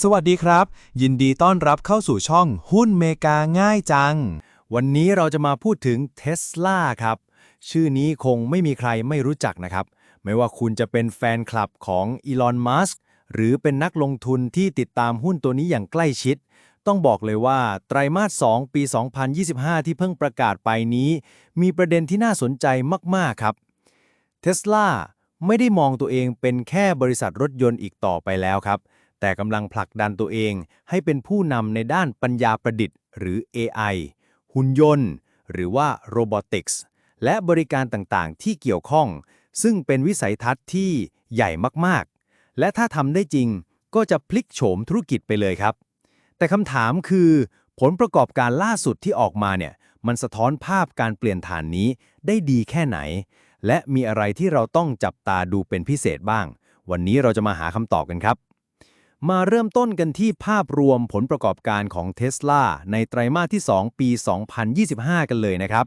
สวัสดีครับ ยินดีต้อนรับเข้าสู่ช่องหุ้นเมกาง่ายจัง วันนี้เราจะมาพูดถึง Tesla ครับ ชื่อนี้คงไม่มีใครไม่รู้จักนะครับ ไม่ว่าคุณจะเป็นแฟนคลับของอีลอนมัสก์หรือเป็นนักลงทุนที่ติดตามหุ้นตัวนี้อย่างใกล้ชิด ต้องบอกเลยว่าไตรมาส 2 ปี 2025 ที่เพิ่งประกาศไปนี้ มีประเด็นที่น่าสนใจมาก ๆ ครับ Tesla ไม่ได้มองตัวเองเป็นแค่บริษัทรถยนต์อีกต่อไปแล้วครับ แต่กำลังผลักดันตัวเองให้เป็นผู้นำในด้านปัญญาประดิษฐ์ หรือ AI หุ่นยนต์ หรือว่า Robotics และบริการต่างๆ ที่เกี่ยวข้อง ซึ่งเป็นวิสัยทัศน์ที่ใหญ่มากๆ และถ้าทำได้จริงก็จะพลิกโฉมธุรกิจไปเลยครับ แต่คำถามคือ ผลประกอบการล่าสุดที่ออกมาเนี่ยมันสะท้อนภาพการเปลี่ยนฐานนี้ได้ดีแค่ไหน และมีอะไรที่เราต้องจับตาดูเป็นพิเศษบ้าง วันนี้เราจะมาหาคำตอบกันครับ มาเริ่มต้นกันที่ภาพรวมผลประกอบการของ Tesla ในไตรมาสที่ 2 ปี 2025 กันเลยนะครับ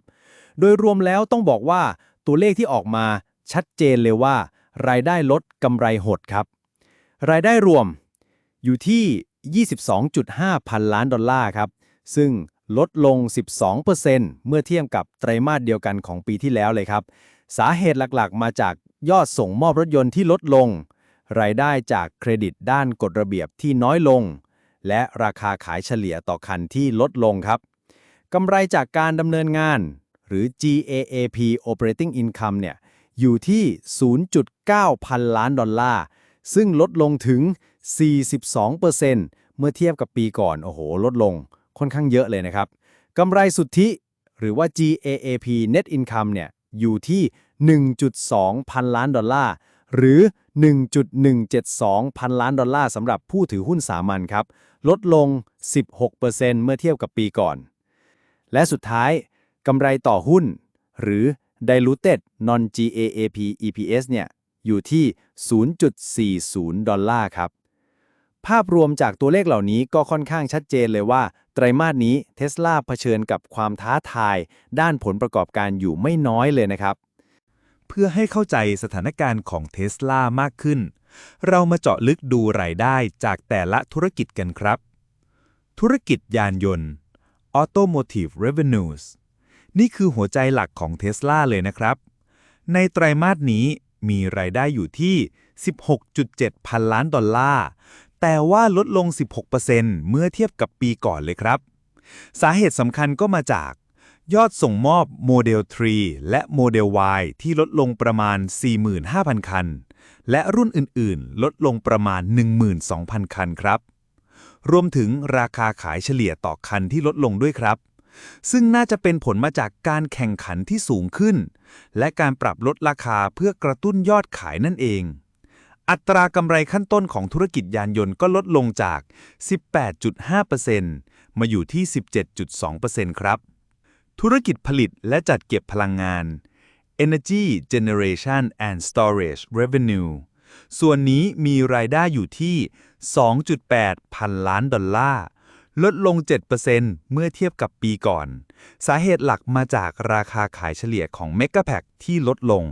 โดยรวมแล้วต้องบอกว่าตัวเลขที่ออกมาชัดเจนเลยว่า รายได้ลดกำไรหดครับ รายได้รวมอยู่ที่ 22.5 พันล้านดอลลาร์ครับ ซึ่งลดลง 12%เมื่อเทียบกับไตรมาสเดียวกันของปีที่แล้วเลยครับ สาเหตุหลักๆ มาจากยอดส่งมอบรถยนต์ที่ลดลง รายได้จากเครดิตด้านกฎระเบียบที่น้อยลง และราคาขายเฉลี่ยต่อคันที่ลดลงครับกำไรจากการดำเนินงาน หรือ GAAP Operating Income เนี่ยอยู่ที่ 0.9 พันล้านดอลลาร์ ซึ่งลดลงถึง 42%เมื่อเทียบกับปีก่อน โอ้โห ลดลงค่อนข้างเยอะเลยนะครับกำไรสุทธิ หรือว่า GAAP Net Income เนี่ยอยู่ที่ 1.2 พันล้านดอลลาร์ หรือ 1.172 พันล้านดอลลาร์สำหรับผู้ถือหุ้นสามัญครับ ลดลง 16%เมื่อเทียบกับปีก่อน และสุดท้ายกำไรต่อหุ้น หรือ diluted non GAAP EPS เนี่ยอยู่ที่ 0.40 ดอลลาร์ครับ ภาพรวมจากตัวเลขเหล่านี้ก็ค่อนข้างชัดเจนเลยว่า ไตรมาสนี้ Tesla เผชิญกับความท้าทาย ด้านผลประกอบการอยู่ไม่น้อยเลยนะครับ เพื่อให้เข้าใจสถานการณ์ของ Tesla มากขึ้น เรามาเจาะลึกดูรายได้จากแต่ละธุรกิจกันครับ ธุรกิจยานยนต์ Automotive Revenues นี่คือหัวใจหลักของ Tesla เลยนะครับ ในไตรมาสนี้มีรายได้อยู่ที่ 16.7 พันล้านดอลลาร์ แต่ว่าลดลง 16%เมื่อเทียบกับปีก่อนเลยครับ สาเหตุสำคัญก็มาจาก ยอดส่งมอบโมเดล 3 และโมเดล Y ที่ลดลงประมาณ 45,000 คัน และรุ่นอื่นๆ ลดลงประมาณ 12,000 คันครับ รวมถึงราคาขายเฉลี่ยต่อคันที่ลดลงด้วยครับ ซึ่งน่าจะเป็นผลมาจากการแข่งขันที่สูงขึ้น และการปรับลดราคาเพื่อกระตุ้นยอดขายนั่นเอง อัตรากำไรขั้นต้นของธุรกิจยานยนต์ก็ลดลงจาก 18.5%มาอยู่ที่ 17.2%ครับ ธุรกิจผลิตและจัดเก็บพลังงาน Energy Generation and Storage Revenue ส่วนนี้มีรายได้อยู่ที่ 2.8 พันล้านดอลลาร์ ลดลง 7%เมื่อเทียบกับปีก่อน สาเหตุหลักมาจากราคาขายเฉลี่ยของ m e g a p a c ที่ลดลง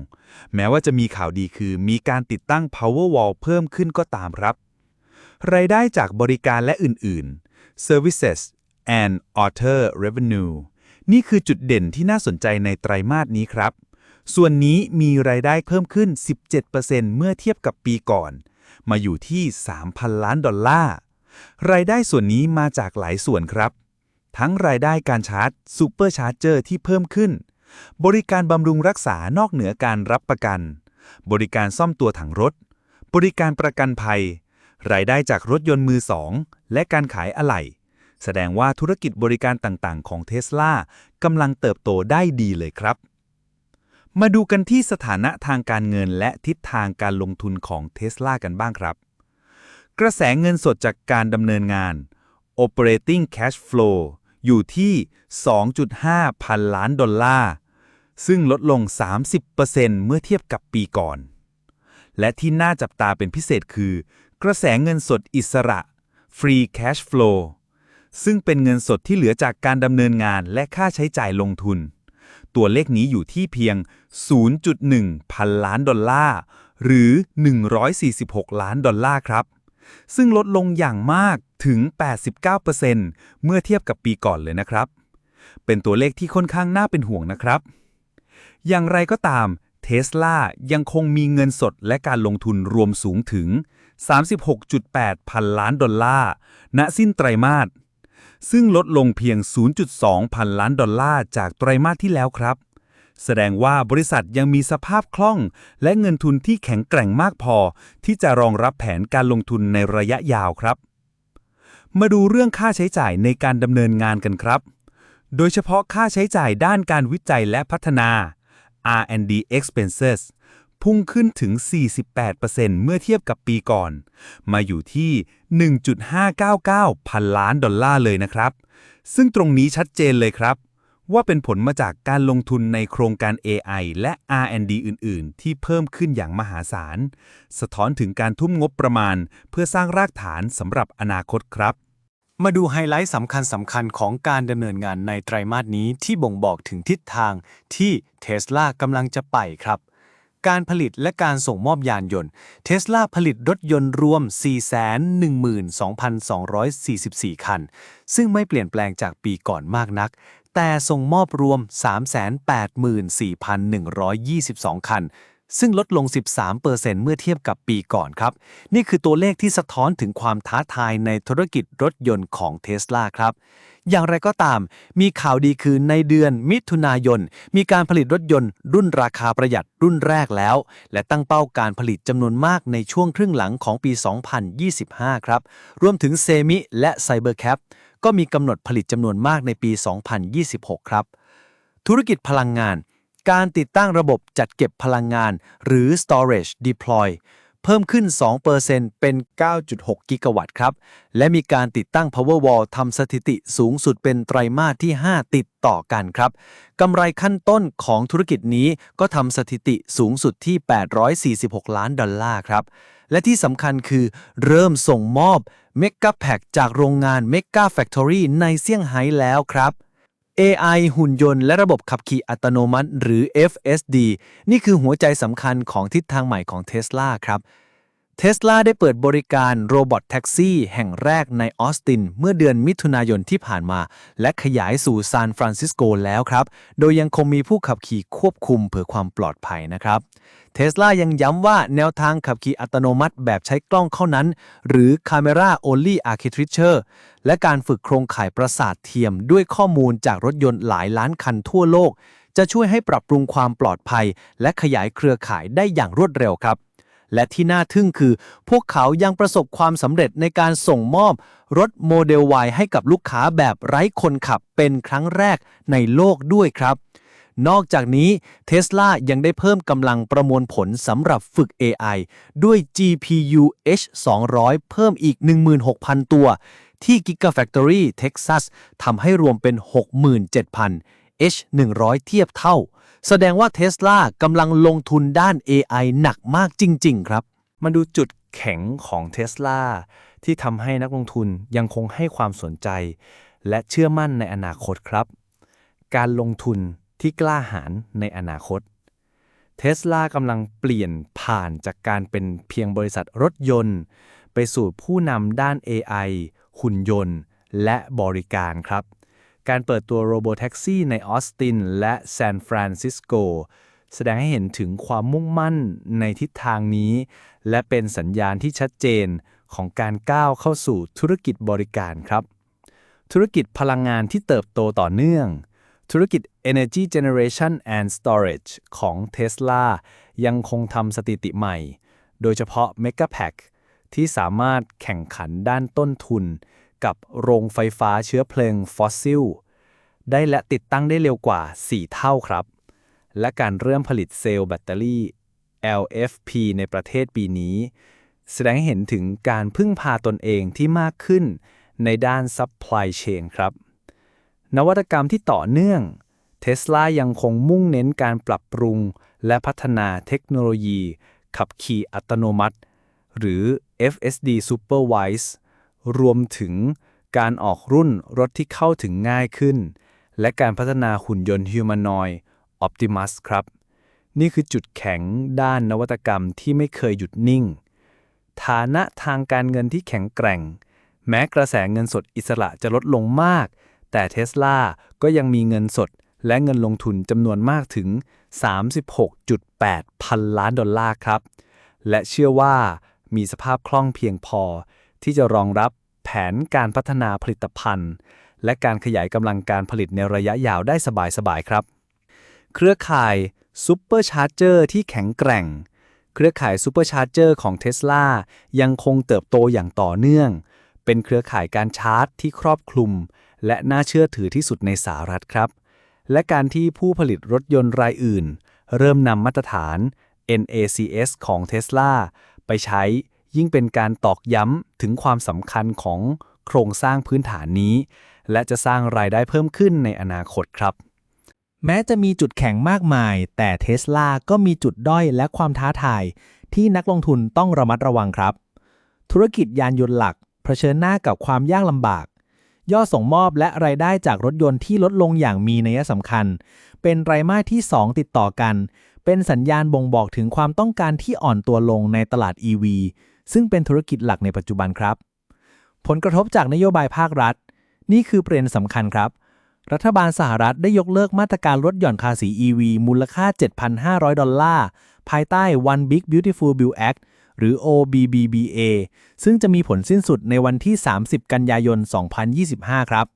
แม้ว่าจะมีข่าวดีคือมีการติดตั้ง Powerwall เพิ่มขึ้นก็ตามครับ รายได้จากบริการและอื่น ๆ Services and Other Revenue นี่คือจุดเด่นที่น่าสนใจในไตรมาสนี้ครับ ส่วนนี้มีรายได้เพิ่มขึ้น 17%เมื่อเทียบกับปีก่อน มาอยู่ที่ 3,000 ล้านดอลลาร์ รายได้ส่วนนี้มาจากหลายส่วนครับ ทั้งรายได้การชาร์จซูเปอร์ชาร์เจอร์ที่เพิ่มขึ้น บริการบำรุงรักษานอกเหนือการรับประกัน บริการซ่อมตัวถังรถ บริการประกันภัย รายได้จากรถยนต์มือสองและการขายอะไหล่ แสดงว่าธุรกิจบริการต่างๆ ของ Tesla กำลังเติบโตได้ดีเลยครับ มาดูกันที่สถานะทางการเงินและทิศทางการลงทุนของ Tesla กันบ้างครับ กระแสเงินสดจากการดำเนินงาน Operating Cash Flow อยู่ที่ 2.5 พันล้านดอลลาร์ ซึ่งลดลง 30%เมื่อเทียบกับปีก่อน และที่น่าจับตาเป็นพิเศษคือ กระแสเงินสดอิสระ Free Cash Flow ซึ่งเป็นเงินสดที่เหลือจากการดำเนินงานและค่าใช้จ่ายลงทุน ตัวเลขนี้อยู่ที่เพียง 0.1 พันล้านดอลลาร์ หรือ 146 ล้านดอลลาร์ครับ ซึ่งลดลงอย่างมากถึง 89%เมื่อเทียบกับปีก่อนเลยนะครับ เป็นตัวเลขที่ค่อนข้างน่าเป็นห่วงนะครับ อย่างไรก็ตามเทสลายังคงมีเงินสดและการลงทุนรวมสูงถึง 36.8 พันล้านดอลลาร์ ณ สิ้นไตรมาส ซึ่งลดลงเพียง 0.2 พันล้านดอลลาร์จากไตรมาสที่แล้วครับ แสดงว่าบริษัทยังมีสภาพคล่อง และเงินทุนที่แข็งแกร่งมากพอ ที่จะรองรับแผนการลงทุนในระยะยาวครับ มาดูเรื่องค่าใช้จ่ายในการดำเนินงานกันครับ โดยเฉพาะค่าใช้จ่ายด้านการวิจัยและพัฒนา R&D expenses พุ่งขึ้นถึง 48%เมื่อเทียบกับปีก่อน มาอยู่ที่ 1.599 พันล้านดอลลาร์เลยนะครับ ซึ่งตรงนี้ชัดเจนเลยครับ ว่าเป็นผลมาจากการลงทุนในโครงการ AI และ R&D อื่น ๆ ที่เพิ่มขึ้นอย่างมหาศาล สะท้อนถึงการทุ่มงบประมาณ เพื่อสร้างรากฐานสำหรับอนาคตครับมาดูไฮไลท์สำคัญสำคัญของการดำเนินงานในไตรมาสนี้ที่บ่งบอกถึงทิศทางที่เทสลากำลังจะไปครับ การผลิตและการส่งมอบยานยนต์ เทสลาผลิตรถยนต์รวม 412,244 คัน ซึ่งไม่เปลี่ยนแปลงจากปีก่อนมากนัก แต่ส่งมอบรวม 384,122 คัน ซึ่งลดลง 13%เมื่อเทียบกับปีก่อนครับ นี่คือตัวเลขที่สะท้อนถึงความท้าทายในธุรกิจรถยนต์ของเทสลาครับ อย่างไรก็ตาม มีข่าวดีคือในเดือนมิถุนายน มีการผลิตรถยนต์รุ่นราคาประหยัดรุ่นแรกแล้ว และตั้งเป้าการผลิตจำนวนมากในช่วงครึ่งหลังของปี 2025 ครับ รวมถึงเซมิและไซเบอร์แคปก็มีกำหนดผลิตจำนวนมากในปี 2026 ครับ ธุรกิจพลังงาน การติดตั้งระบบจัดเก็บพลังงาน หรือ storage deploy เพิ่มขึ้น 2%เป็น 9.6 กิกะวัตต์ครับ และมีการติดตั้ง Powerwall ทำสถิติสูงสุดเป็นไตรมาสที่ 5 ติดต่อกันครับ กำไรขั้นต้นของธุรกิจนี้ก็ทำสถิติสูงสุดที่ 846 ล้านดอลลาร์ครับ และที่สำคัญคือเริ่มส่งมอบ Mega p a c จากโรงงาน Mega Factory ในเซี่ยงไฮ้แล้วครับ AI หุ่นยนต์และระบบขับขี่อัตโนมัติ หรือ FSD นี่คือหัวใจสำคัญของทิศทางใหม่ของเท s l a ครับ Tesla ได้เปิดบริการโรบอทแท็กซี่แห่งแรกในออสติน เมื่อเดือนมิถุนายนที่ผ่านมา และขยายสู่ซานฟรานซิสโกแล้วครับ โดยยังคงมีผู้ขับขี่ควบคุมเพื่อความปลอดภัยนะครับเทสลายังย้ำว่าแนวทางขับขี่อัตโนมัติแบบใช้กล้องเท่านั้น หรือ Camera Only Architecture และการฝึกโครงข่ายประสาทเทียมด้วยข้อมูลจากรถยนต์หลายล้านคันทั่วโลก จะช่วยให้ปรับปรุงความปลอดภัย และขยายเครือข่ายได้อย่างรวดเร็วครับ และที่น่าทึ่งคือ พวกเขายังประสบความสำเร็จในการส่งมอบ รถโมเดล Y ให้กับลูกค้าแบบไร้คนขับเป็นครั้งแรกในโลกด้วยครับ นอกจากนี้ Tesla ยังได้เพิ่มกำลังประมวลผลสำหรับฝึก AI ด้วย GPU H200 เพิ่มอีก 16,000 ตัว ที่ Gigafactory Texas ทำให้รวมเป็น 67,000 H100 เทียบเท่า แสดงว่า Tesla กำลังลงทุนด้าน AI หนักมากจริง ๆ ครับ มาดูจุดแข็งของ Tesla ที่ทำให้นักลงทุนยังคงให้ความสนใจ และเชื่อมั่นในอนาคตครับ การลงทุนที่กล้าหาญในอนาคตเทสลากำลังเปลี่ยนผ่านจากการเป็นเพียงบริษัทรถยนต์ ไปสู่ผู้นำด้าน AI หุ่นยนต์ และบริการครับ การเปิดตัวโรบอทแท็กซี่ในออสตินและซานฟรานซิสโกแสดงให้เห็นถึงความมุ่งมั่นในทิศทางนี้ และเป็นสัญญาณที่ชัดเจนของการก้าวเข้าสู่ธุรกิจบริการครับ ธุรกิจพลังงานที่เติบโตต่อเนื่อง ธุรกิจ Energy Generation and Storage ของ Tesla ยังคงทำสถิติใหม่ โดยเฉพาะ Megapack ที่สามารถแข่งขันด้านต้นทุน กับโรงไฟฟ้าเชื้อเพลิงฟอสซิล ได้และติดตั้งได้เร็วกว่า 4 เท่าครับ และการเริ่มผลิตเซลล์แบตเตอรี่ LFP ในประเทศปีนี้ แสดงให้เห็นถึงการพึ่งพาตนเองที่มากขึ้นในด้าน supply chain ครับ นวัตกรรมที่ต่อเนื่อง Tesla ยังคงมุ่งเน้นการปรับปรุง และพัฒนาเทคโนโลยี ขับขี่อัตโนมัติ หรือ FSD Supervise รวมถึงการออกรุ่นรถที่เข้าถึงง่ายขึ้น และการพัฒนาหุ่นยนต์ Humanoid Optimus ครับ นี่คือจุดแข็งด้านนวัตกรรมที่ไม่เคยหยุดนิ่ง ฐานะทางการเงินที่แข็งแกร่ง แม้กระแสเงินสดอิสระจะลดลงมาก แต่เทสลาก็ยังมีเงินสดและเงินลงทุนจำนวนมากถึง 36.8 พันล้านดอลลาร์ครับ และเชื่อว่ามีสภาพคล่องเพียงพอ ที่จะรองรับแผนการพัฒนาผลิตภัณฑ์ และการขยายกำลังการผลิตในระยะยาวได้สบายๆครับ เครือข่ายซูเปอร์ชาร์เจอร์ที่แข็งแกร่ง เครือข่ายซูเปอร์ชาร์เจอร์ของเท s l a ยังคงเติบโตอย่างต่อเนื่อง เป็นเครือข่ายการชาร์จที่ครอบคลุม และน่าเชื่อถือที่สุดในสหรัฐครับ และการที่ผู้ผลิตรถยนต์รายอื่น เริ่มนำมาตรฐาน NACS ของ Tesla ไปใช้ ยิ่งเป็นการตอกย้ำถึงความสำคัญของโครงสร้างพื้นฐานนี้ และจะสร้างรายได้เพิ่มขึ้นในอนาคตครับ แม้จะมีจุดแข็งมากมาย แต่เทสลาก็มีจุดด้อยและความท้าทาย ที่นักลงทุนต้องระมัดระวังครับ ธุรกิจยานยนต์หลักเผชิญหน้ากับความยากลำบาก ยอดส่งมอบและรายได้จากรถยนต์ที่ลดลงอย่างมีนัยสำคัญ เป็นไตรมาสที่ 2 ติดต่อกัน เป็นสัญญาณบ่งบอกถึงความต้องการที่อ่อนตัวลงในตลาด EV ซึ่งเป็นธุรกิจหลักในปัจจุบันครับ ผลกระทบจากนโยบายภาครัฐ นี่คือประเด็นสำคัญครับ รัฐบาลสหรัฐได้ยกเลิกมาตรการลดหย่อนภาษี EV มูลค่า 7,500 ดอลลาร์ ภายใต้ One Big Beautiful Bill Act หรือ OBBBA ซึ่งจะมีผลสิ้นสุดในวันที่ 30 กันยายน 2025 ครับ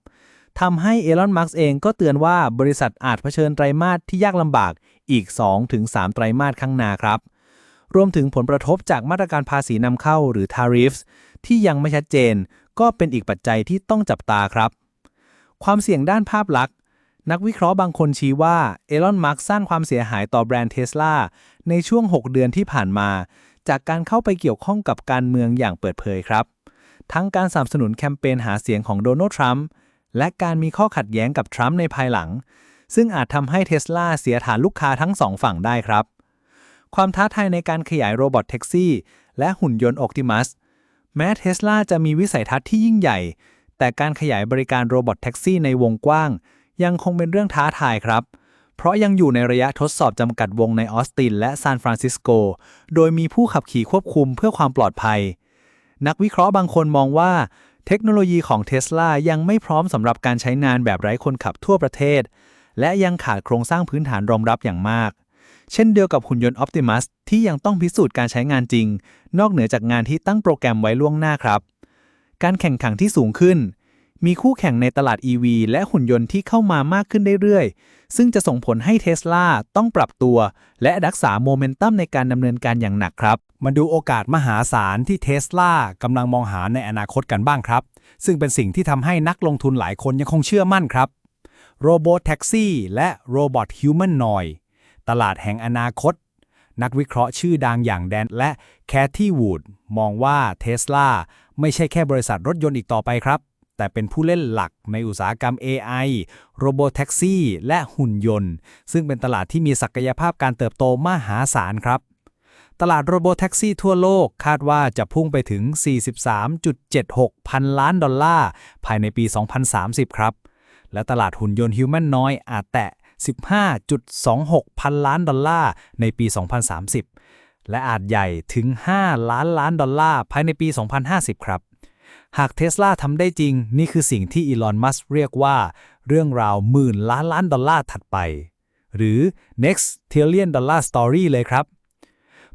ทำให้เอลอน มัสก์เองก็เตือนว่าบริษัทอาจเผชิญไตรมาสที่ยากลำบากอีก 2-3 ไตรมาสข้างหน้าครับ รวมถึงผลกระทบจากมาตรการภาษีนำเข้าหรือ tariffs ที่ยังไม่ชัดเจน ก็เป็นอีกปัจจัยที่ต้องจับตาครับ ความเสี่ยงด้านภาพลักษณ์ นักวิเคราะห์บางคนชี้ว่าเอลอนมัสก์สร้างความเสียหายต่อแบรนด์เทสลาในช่วง 6 เดือนที่ผ่านมา จากการเข้าไปเกี่ยวข้องกับการเมืองอย่างเปิดเผยครับ ทั้งการสนับสนุนแคมเปญหาเสียงของโดนัลด์ทรัมป์และการมีข้อขัดแย้งกับทรัมป์ในภายหลัง ซึ่งอาจทำให้เทสลาเสียฐานลูกค้าทั้งสองฝั่งได้ครับ ความท้าทายในการขยายโรบอทแท็กซี่และหุ่นยนต์อ p ติมัสแม้เทสลาจะมีวิสัยทัศน์ที่ยิ่งใหญ่ แต่การขยายบริการโรบอทแท็กซี่ในวงกว้าง ยังคงเป็นเรื่องท้าทายครับ เพราะยังอยู่ในระยะทดสอบจำกัดวงในออสตินและซานฟรานซิสโก โดยมีผู้ขับขี่ควบคุมเพื่อความปลอดภัย นักวิเคราะห์บางคนมองว่า เทคโนโลยีของเทสลายังไม่พร้อมสำหรับการใช้งานแบบไร้คนขับทั่วประเทศ และยังขาดโครงสร้างพื้นฐานรองรับอย่างมาก เช่นเดียวกับหุ่นยนต์ Optimus ที่ยังต้องพิสูจน์การใช้งานจริง นอกเหนือจากงานที่ตั้งโปรแกรมไว้ล่วงหน้าครับ การแข่งขันที่สูงขึ้น มีคู่แข่งในตลาด EV และหุ่นยนต์ที่เข้ามามากขึ้นเรื่อยๆ ซึ่งจะส่งผลให้เทสลาต้องปรับตัว และรักษาโมเมนตัมในการดำเนินการอย่างหนักครับมาดูโอกาสมหาศาลที่เทสลากำลังมองหาในอนาคตกันบ้างครับ ซึ่งเป็นสิ่งที่ทำให้นักลงทุนหลายคนยังคงเชื่อมั่นครับโรบอทแท็กซี่และโรบอทฮิวแมนนอย ตลาดแห่งอนาคต นักวิเคราะห์ชื่อดังอย่างแดนและแคทที่วูดมองว่าเทสลาไม่ใช่แค่บริษัทรถยนต์อีกต่อไปครับ แต่เป็นผู้เล่นหลักในอุตสาหกรรม AI โรบอทแท็กซี่ และหุ่นยนต์ ซึ่งเป็นตลาดที่มีศักยภาพการเติบโตมหาศาลครับตลาดโรบอทแท็กซี่ทั่วโลกคาดว่าจะพุ่งไปถึง 43.76 พันล้านดอลลาร์ ภายในปี 2030 ครับ และตลาดหุ่นยนต์ฮิวแมนน้อยอาจแตะ 15.26 พันล้านดอลลาร์ในปี 2030 และอาจใหญ่ถึง 5 ล้านล้านดอลลาร์ภายในปี 2050 ครับ หากเทสลาทำได้จริง นี่คือสิ่งที่อีลอน มัสก์เรียกว่า เรื่องราวหมื่นล้านล้านดอลลาร์ถัดไป หรือ next trillion dollar story เลยครับ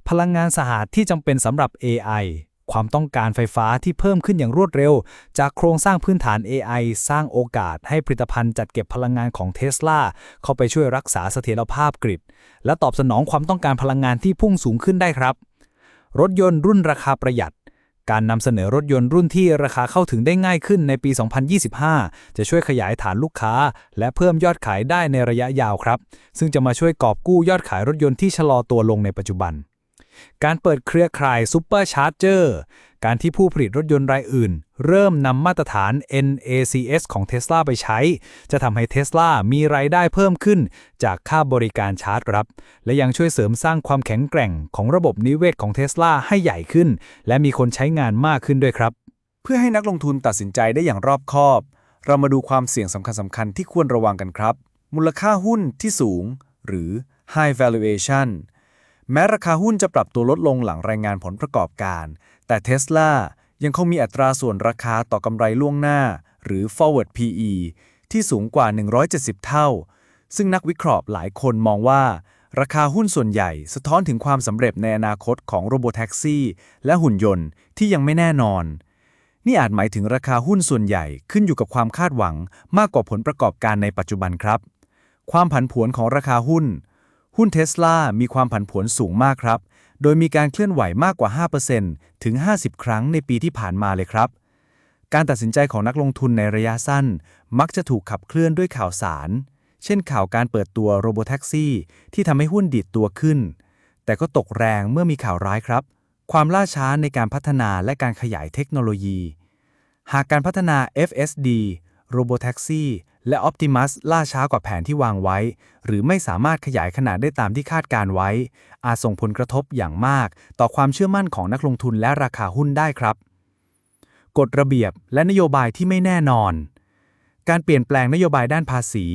พลังงานสะอาดที่จำเป็นสำหรับ AI ความต้องการไฟฟ้าที่เพิ่มขึ้นอย่างรวดเร็ว จากโครงสร้างพื้นฐาน AI สร้างโอกาสให้ผลิตภัณฑ์จัดเก็บพลังงานของเทสลาเข้าไปช่วยรักษาเสถียรภาพกริด และตอบสนองความต้องการพลังงานที่พุ่งสูงขึ้นได้ครับ รถยนต์รุ่นราคาประหยัด การนำเสนอรถยนต์รุ่นที่ราคาเข้าถึงได้ง่ายขึ้นในปี 2025 จะช่วยขยายฐานลูกค้า และเพิ่มยอดขายได้ในระยะยาวครับ ซึ่งจะมาช่วยกอบกู้ยอดขายรถยนต์ที่ชะลอตัวลงในปัจจุบัน การเปิดเครือข่ายซูเปอร์ชาร์เจอร์การที่ผู้ผลิตรถยนต์รายอื่น เริ่มนำมาตรฐาน NACS ของ Tesla ไปใช้ จะทำให้ Tesla มีรายได้เพิ่มขึ้นจากค่าบริการชาร์จรับ และยังช่วยเสริมสร้างความแข็งแกร่งของระบบนิเวศของ Tesla ให้ใหญ่ขึ้น และมีคนใช้งานมากขึ้นด้วยครับ เพื่อให้นักลงทุนตัดสินใจได้อย่างรอบคอบ เรามาดูความเสี่ยงสำคัญสำคัญๆที่ควรระวังกันครับ มูลค่าหุ้นที่สูง หรือ high valuation แม้ราคาหุ้นจะปรับตัวลดลงหลังรายงานผลประกอบการ แต่แต่ Tesla ยังคงมีอัตราส่วนราคาต่อกำไรล่วงหน้า หรือ forward PE ที่สูงกว่า 170 เท่า ซึ่งนักวิเคราะห์หลายคนมองว่า ราคาหุ้นส่วนใหญ่สะท้อนถึงความสำเร็จในอนาคตของโรบอแท็กซี่และหุ่นยนต์ที่ยังไม่แน่นอน นี่อาจหมายถึงราคาหุ้นส่วนใหญ่ขึ้นอยู่กับความคาดหวังมากกว่าผลประกอบการในปัจจุบันครับ ความผันผวนของราคาหุ้น หุ้นเทสลามีความผันผวนสูงมากครับ โดยมีการเคลื่อนไหวมากกว่า 5%ถึง 50 ครั้งในปีที่ผ่านมาเลยครับ การตัดสินใจของนักลงทุนในระยะสั้น มักจะถูกขับเคลื่อนด้วยข่าวสาร เช่นข่าวการเปิดตัวโรบอแท็กซี่ที่ทำให้หุ้นดีดตัวขึ้น แต่ก็ตกแรงเมื่อมีข่าวร้ายครับ ความล่าช้าในการพัฒนาและการขยายเทคโนโลยี หากการพัฒนา FSD Robotaxi แและ Optimus ล่าช้ากว่าแผนที่วางไว้ หรือไม่สามารถขยายขนาดได้ตามที่คาดการไว้ อาจส่งผลกระทบอย่างมาก ต่อความเชื่อมั่นของนักลงทุนและราคาหุ้นได้ครับ กฎระเบียบและนโยบายที่ไม่แน่นอน การเปลี่ยนแปลงนโยบายด้านภาษี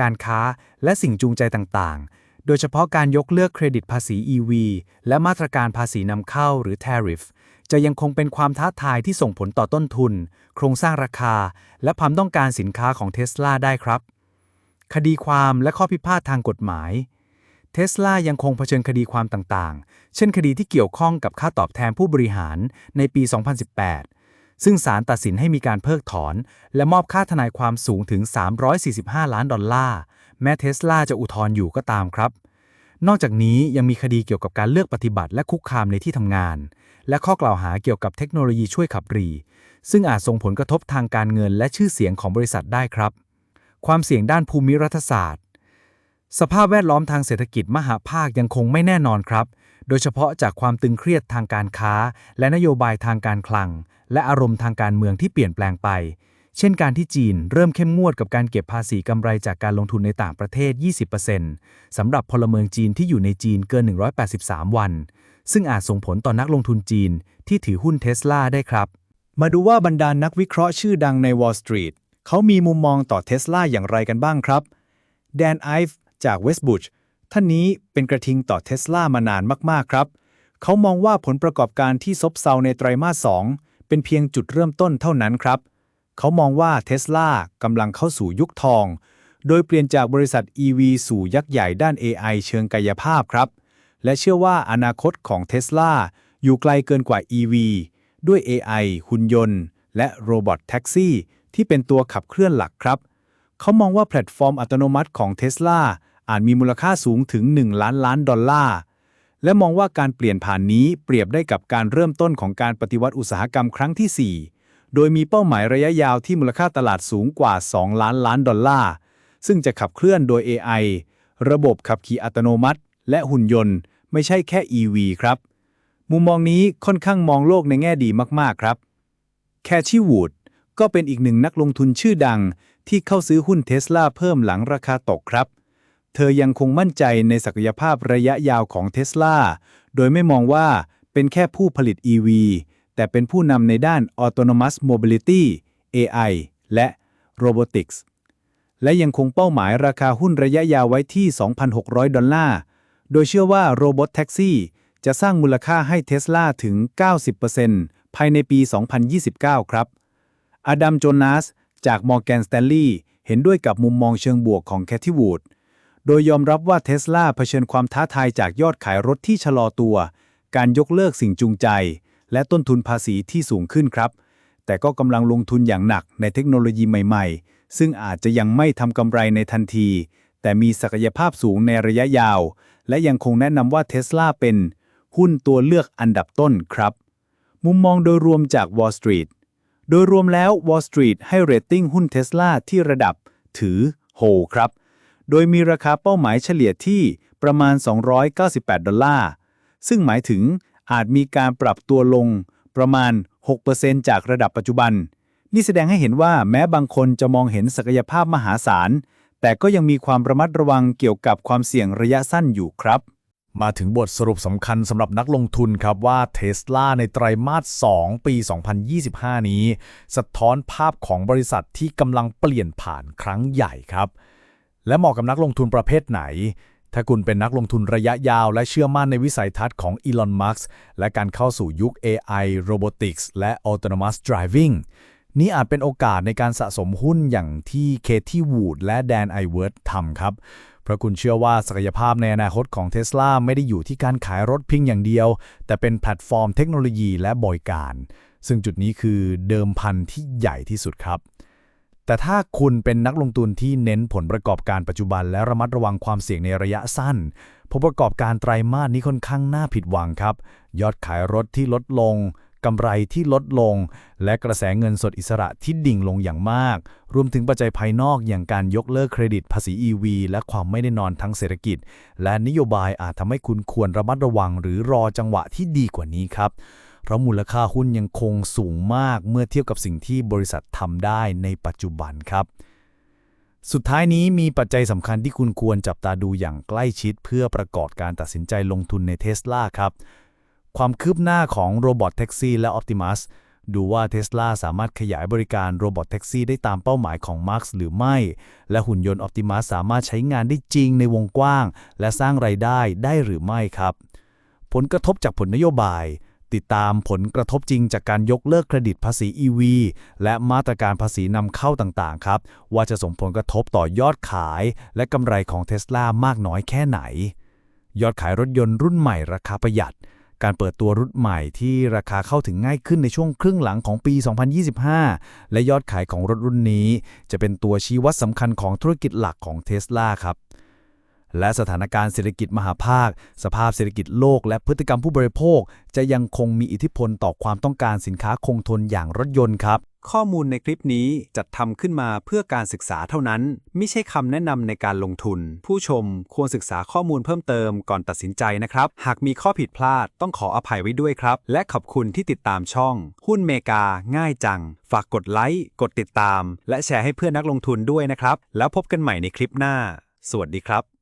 การค้า และสิ่งจูงใจต่างๆ โดยเฉพาะการยกเลิกเครดิตภาษี EV และมาตรการภาษีนำเข้าหรือ tariff จะยังคงเป็นความท้าทายที่ส่งผลต่อต้นทุน โครงสร้างราคา และความต้องการสินค้าของเทสลาได้ครับ คดีความและข้อพิพาททางกฎหมายเทสลายังคงเผชิญคดีความต่างๆ เช่นคดีที่เกี่ยวข้องกับค่าตอบแทนผู้บริหารในปี 2018 ซึ่งศาลตัดสินให้มีการเพิกถอน และมอบค่าทนายความสูงถึง 345 ล้านดอลลาร์ แม้เทสลาจะอุทธรณ์อยู่ก็ตามครับ นอกจากนี้ยังมีคดีเกี่ยวกับการเลือกปฏิบัติและคุกคามในที่ทำงาน และข้อกล่าวหาเกี่ยวกับเทคโนโลยีช่วยขับรีซึ่งอาจส่งผลกระทบทางการเงินและชื่อเสียงของบริษัทได้ครับ ความเสี่ยงด้านภูมิรัฐศาสตร์ สภาพแวดล้อมทางเศรษฐกิจมหาภาคยังคงไม่แน่นอนครับ โดยเฉพาะจากความตึงเครียดทางการค้า และนโยบายทางการคลัง และอารมณ์ทางการเมืองที่เปลี่ยนแปลงไป เช่นการที่จีนเริ่มเข้มงวดกับการเก็บภาษีกำไรจากการลงทุนในต่างประเทศ 20%สำหรับพลเมืองจีนที่อยู่ในจีนเกิน 183 วัน ซึ่งอาจส่งผลต่อนักลงทุนจีนที่ถือหุ้นเทสลาได้ครับ มาดูว่าบรรดานักวิเคราะห์ชื่อดังใน Wall Street เขามีมุมมองต่อเทสลาอย่างไรกันบ้างครับ แดนไอฟ์จาก Westbush ท่านนี้เป็นกระทิงต่อเทสลามานานมาก ๆ ครับ เขามองว่าผลประกอบการที่ซบเซาในไตรมาส 2 เป็นเพียงจุดเริ่มต้นเท่านั้นครับ เขามองว่าเทสลากำลังเข้าสู่ยุคทอง โดยเปลี่ยนจากบริษัท EV สู่ยักษ์ใหญ่ด้าน AI เชิงกายภาพครับ และเชื่อว่าอนาคตของเทสลาอยู่ไกลเกินกว่า EV ด้วย AI หุ่นยนต์ และโรบอทแท็กซี่ที่เป็นตัวขับเคลื่อนหลักครับ เขามองว่าแพลตฟอร์มอัตโนมัติของ Tesla อาจมีมูลค่าสูงถึง 1 ล้านล้านดอลลาร์ และมองว่าการเปลี่ยนผ่านนี้เปรียบได้กับการเริ่มต้นของการปฏิวัติอุตสาหกรรมครั้งที่ 4 โดยมีเป้าหมายระยะยาวที่มูลค่าตลาดสูงกว่า 2 ล้านล้านดอลลาร์ ซึ่งจะขับเคลื่อนโดย AI ระบบขับขี่อัตโนมัติ และหุ่นยนต์ ไม่ใช่แค่ EV ครับ มุมมองนี้ค่อนข้างมองโลกในแง่ดีมาก ๆ ครับ แคชชี่วูดก็เป็นอีกหนึ่งนักลงทุนชื่อดัง ที่เข้าซื้อหุ้นเทสลาเพิ่มหลังราคาตกครับ เธอยังคงมั่นใจในศักยภาพระยะยาวของเทสลาโดยไม่มองว่าเป็นแค่ผู้ผลิต EV แต่เป็นผู้นำในด้าน Autonomous Mobility AI และ Robotics และยังคงเป้าหมายราคาหุ้นระยะยาวไว้ที่ 2,600 ดอลลาร์ โดยเชื่อว่า Robot Taxi จะสร้างมูลค่าให้เทสลาถึง 90%ภายในปี 2029 ครับ อดัม โจนาส จาก Morgan Stanley เห็นด้วยกับมุมมองเชิงบวกของแคท h ี w วูด โดยยอมรับว่าเทสลาเผชิญความท้าทายจากยอดขายรถที่ชะลอตัว การยกเลิกสิ่งจูงใจ และต้นทุนภาษีที่สูงขึ้นครับ แต่ก็กำลังลงทุนอย่างหนักในเทคโนโลยีใหม่ ๆ ซึ่งอาจจะยังไม่ทำกำไรในทันที แต่มีศักยภาพสูงในระยะยาว และยังคงแนะนำว่าเทสลาเป็น หุ้นตัวเลือกอันดับต้นครับ มุมมองโดยรวมจาก Wall Street โดยรวมแล้ว Wall Street ให้เรตติ้งหุ้น Tesla ที่ระดับ ถือโฮครับ โดยมีราคาเป้าหมายเฉลี่ยที่ประมาณ 298 ดอลลาร์ ซึ่งหมายถึง อาจมีการปรับตัวลงประมาณ 6%จากระดับปัจจุบัน นี่แสดงให้เห็นว่าแม้บางคนจะมองเห็นศักยภาพมหาศาล แต่ก็ยังมีความระมัดระวังเกี่ยวกับความเสี่ยงระยะสั้นอยู่ครับ มาถึงบทสรุปสำคัญสำหรับนักลงทุนครับว่า Tesla ในไตรมาส 2 ปี 2025 นี้ สะท้อนภาพของบริษัทที่กำลังเปลี่ยนผ่านครั้งใหญ่ครับ และเหมาะกับนักลงทุนประเภทไหน ถ้าคุณเป็นนักลงทุนระยะยาวและเชื่อมั่นในวิสัยทัศน์ของอีลอนมัสก์และการเข้าสู่ยุค AI Robotics และ Autonomous Driving นี่อาจเป็นโอกาสในการสะสมหุ้นอย่างที่เคที่วูดและแดนไอเวิร์ดทำครับ เพราะคุณเชื่อว่าศักยภาพในอนาคตของ Tesla ไม่ได้อยู่ที่การขายรถเพียงอย่างเดียว แต่เป็นแพลตฟอร์มเทคโนโลยีและบริการ ซึ่งจุดนี้คือเดิมพันที่ใหญ่ที่สุดครับ แต่ถ้าคุณเป็นนักลงทุนที่เน้นผลประกอบการปัจจุบัน และระมัดระวังความเสี่ยงในระยะสั้น ผลประกอบการไตรมาสนี้ค่อนข้างน่าผิดหวังครับ ยอดขายรถที่ลดลงกำไรที่ลดลง และกระแสเงินสดอิสระที่ดิ่งลงอย่างมาก รวมถึงปัจจัยภายนอกอย่างการยกเลิกเครดิตภาษี EV และความไม่แน่นอนทั้งเศรษฐกิจ และนโยบายอาจทำให้คุณควรระมัดระวัง หรือรอจังหวะที่ดีกว่านี้ครับ เพราะมูลค่าหุ้นยังคงสูงมากเมื่อเทียบกับสิ่งที่บริษัททำได้ในปัจจุบันครับ สุดท้ายนี้มีปัจจัยสำคัญที่คุณควรจับตาดูอย่างใกล้ชิดเพื่อประกอบการตัดสินใจลงทุนในเทสลาครับ ความคืบหน้าของโรบอทแท็กซี่และ Optimus ดูว่า Tesla สามารถขยายบริการโรบอทแท็กซี่ได้ตามเป้าหมายของ Marx หรือไม่ และหุ่นยนต์ Optimus สามารถใช้งานได้จริงในวงกว้าง และสร้างไรายได้ได้หรือไม่ครับ ผลกระทบจากผลนโยบาย ติดตามผลกระทบจริงจากการยกเลิกเครดิตภาษี EV และมาตรการภาษีนำเข้าต่างๆ ครับ ว่าจะส่งผลกระทบต่อยอดขาย และกำไรของ Tesla มากน้อยแค่ไหน ยอดขายรถยนต์รุ่นใหม่ราคาประหยัด การเปิดตัวรุ่นใหม่ที่ราคาเข้าถึงง่ายขึ้นในช่วงครึ่งหลังของปี 2025 และยอดขายของรถรุ่นนี้ จะเป็นตัวชี้วัดสำคัญของธุรกิจหลักของ Tesla ครับ และสถานการณ์เศรษฐกิจมหาภาค สภาพเศรษฐกิจโลก และพฤติกรรมผู้บริโภค จะยังคงมีอิทธิพลต่อความต้องการสินค้าคงทนอย่างรถยนต์ครับ ข้อมูลในคลิปนี้จัดทำขึ้นมาเพื่อการศึกษาเท่านั้น ไม่ใช่คำแนะนำในการลงทุน ผู้ชมควรศึกษาข้อมูลเพิ่มเติมก่อนตัดสินใจนะครับ หากมีข้อผิดพลาดต้องขออภัยไว้ด้วยครับ และขอบคุณที่ติดตามช่อง หุ้นเมกา ง่ายจัง ฝากกดไลค์กดติดตาม และแชร์ให้เพื่อนนักลงทุนด้วยนะครับ แล้วพบกันใหม่ในคลิปหน้า สวัสดีครับ